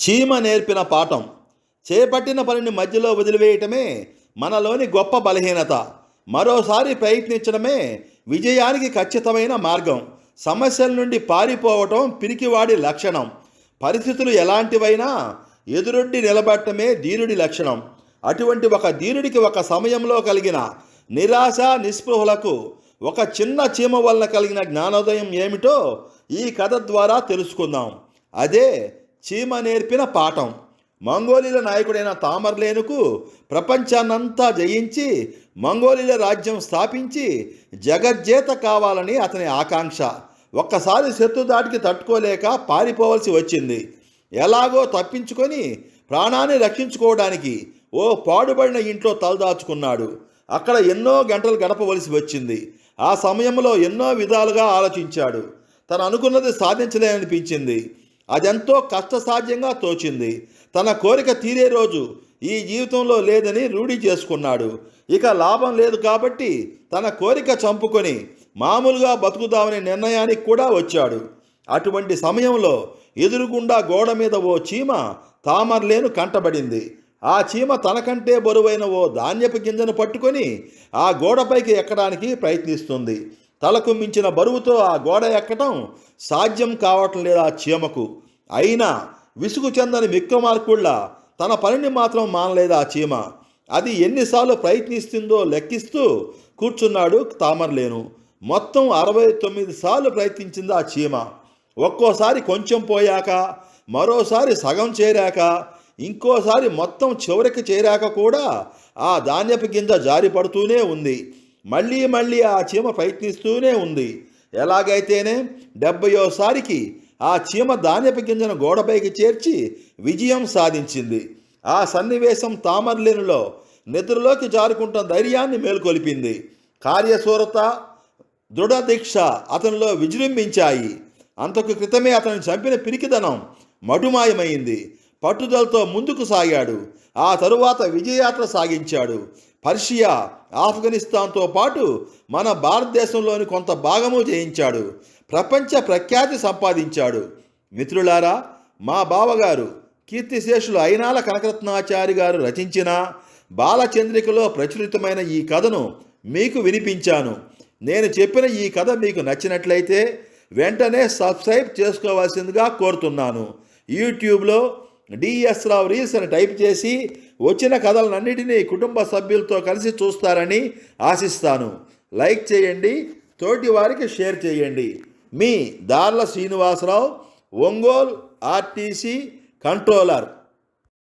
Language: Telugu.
చీమ నేర్పిన పాఠం. చేపట్టిన పనిని మధ్యలో వదిలివేయటమే మనలోని గొప్ప బలహీనత. మరోసారి ప్రయత్నించడమే విజయానికి ఖచ్చితమైన మార్గం. సమస్యల నుండి పారిపోవటం పిరికివాడి లక్షణం. పరిస్థితులు ఎలాంటివైనా ఎదురొడ్డి నిలబడటమే ధీరుడి లక్షణం. అటువంటి ఒక ధీరుడికి ఒక సమయంలో కలిగిన నిరాశ నిస్పృహలకు ఒక చిన్న చీమ వలన కలిగిన జ్ఞానోదయం ఏమిటో ఈ కథ ద్వారా తెలుసుకుందాం. అదే చీమ నేర్పిన పాఠం. మంగోలీల నాయకుడైన తామర్లేనుకు ప్రపంచాన్నంతా జయించి మంగోలీల రాజ్యం స్థాపించి జగజ్జేత కావాలని అతని ఆకాంక్ష. ఒక్కసారి శత్రు దాటికి తట్టుకోలేక పారిపోవలసి వచ్చింది. ఎలాగో తప్పించుకొని ప్రాణాన్ని రక్షించుకోవడానికి ఓ పాడుబడిన ఇంట్లో తలదాచుకున్నాడు. అక్కడ ఎన్నో గంటలు గడపవలసి వచ్చింది. ఆ సమయంలో ఎన్నో విధాలుగా ఆలోచించాడు. తను అనుకున్నది సాధించలేననిపించింది అదెంతో కష్టసాధ్యంగా తోచింది. తన కోరిక తీరే రోజు ఈ జీవితంలో లేదని రూఢి చేసుకున్నాడు. ఇక లాభం లేదు కాబట్టి తన కోరిక చంపుకొని మామూలుగా బతుకుదామనే నిర్ణయానికి కూడా వచ్చాడు. అటువంటి సమయంలో ఎదురుగుండా గోడ మీద ఓ చీమ తామర్లేను కంటబడింది. ఆ చీమ తనకంటే బరువైన ఓ ధాన్యపు గింజను పట్టుకొని ఆ గోడపైకి ఎక్కడానికి ప్రయత్నిస్తుంది. తలకు మించిన బరువుతో ఆ గోడ ఎక్కటం సాధ్యం కావటం లేదు ఆ చీమకు? అయినా విసుగు చెందని విక్రమార్కుళ్ళ తన పనిని మాత్రం మానలేదు ఆ చీమ? అది ఎన్నిసార్లు ప్రయత్నిస్తుందో లెక్కిస్తూ కూర్చున్నాడు తామర్లేను. మొత్తం అరవై తొమ్మిది సార్లు ప్రయత్నించింది ఆ చీమ. ఒక్కోసారి కొంచెం పోయాక మరోసారి సగం చేరాక ఇంకోసారి మొత్తం చివరికి చేరాక కూడా ఆ ధాన్యపు గింజ జారి పడుతూనే ఉంది. మళ్ళీ మళ్ళీ ఆ చీమ ప్రయత్నిస్తూనే ఉంది. ఎలాగైతేనే డెబ్బయోసారికి ఆ చీమ ధాన్యపు గింజను గోడపైకి చేర్చి విజయం సాధించింది. ఆ సన్నివేశం తామర్లేనులో నిద్రలోకి జారుకుంటున్న ధైర్యాన్ని మేల్కొలిపింది. కార్యశూరత దృఢదీక్ష అతనిలో విజృంభించాయి. అంతకు క్రితమే అతను చంపిన పిరికిదనం మటుమాయమైంది. పట్టుదలతో ముందుకు సాగాడు. ఆ తరువాత విజయయాత్ర సాగించాడు. పర్షియా ఆఫ్ఘనిస్తాన్తో పాటు మన భారతదేశంలోని కొంత భాగము జయించాడు. ప్రపంచ ప్రఖ్యాతి సంపాదించాడు. మిత్రులారా మా బావగారు కీర్తిశేషులు అయినాల కనకరత్నాచారి గారు రచించిన బాలచంద్రికలో ప్రచురితమైన ఈ కథను మీకు వినిపించాను. నేను చెప్పిన ఈ కథ మీకు నచ్చినట్లయితే వెంటనే సబ్స్క్రైబ్ చేసుకోవాల్సిందిగా కోరుతున్నాను. యూట్యూబ్లో డిఎస్ రావు రీల్స్ అని టైప్ చేసి వచ్చిన కథలన్నిటినీ కుటుంబ సభ్యులతో కలిసి చూస్తారని ఆశిస్తాను. లైక్ చేయండి తోటి వారికి షేర్ చేయండి. మీ దార్ల శ్రీనివాసరావు ఒంగోల్ ఆర్టీసీ కంట్రోలర్.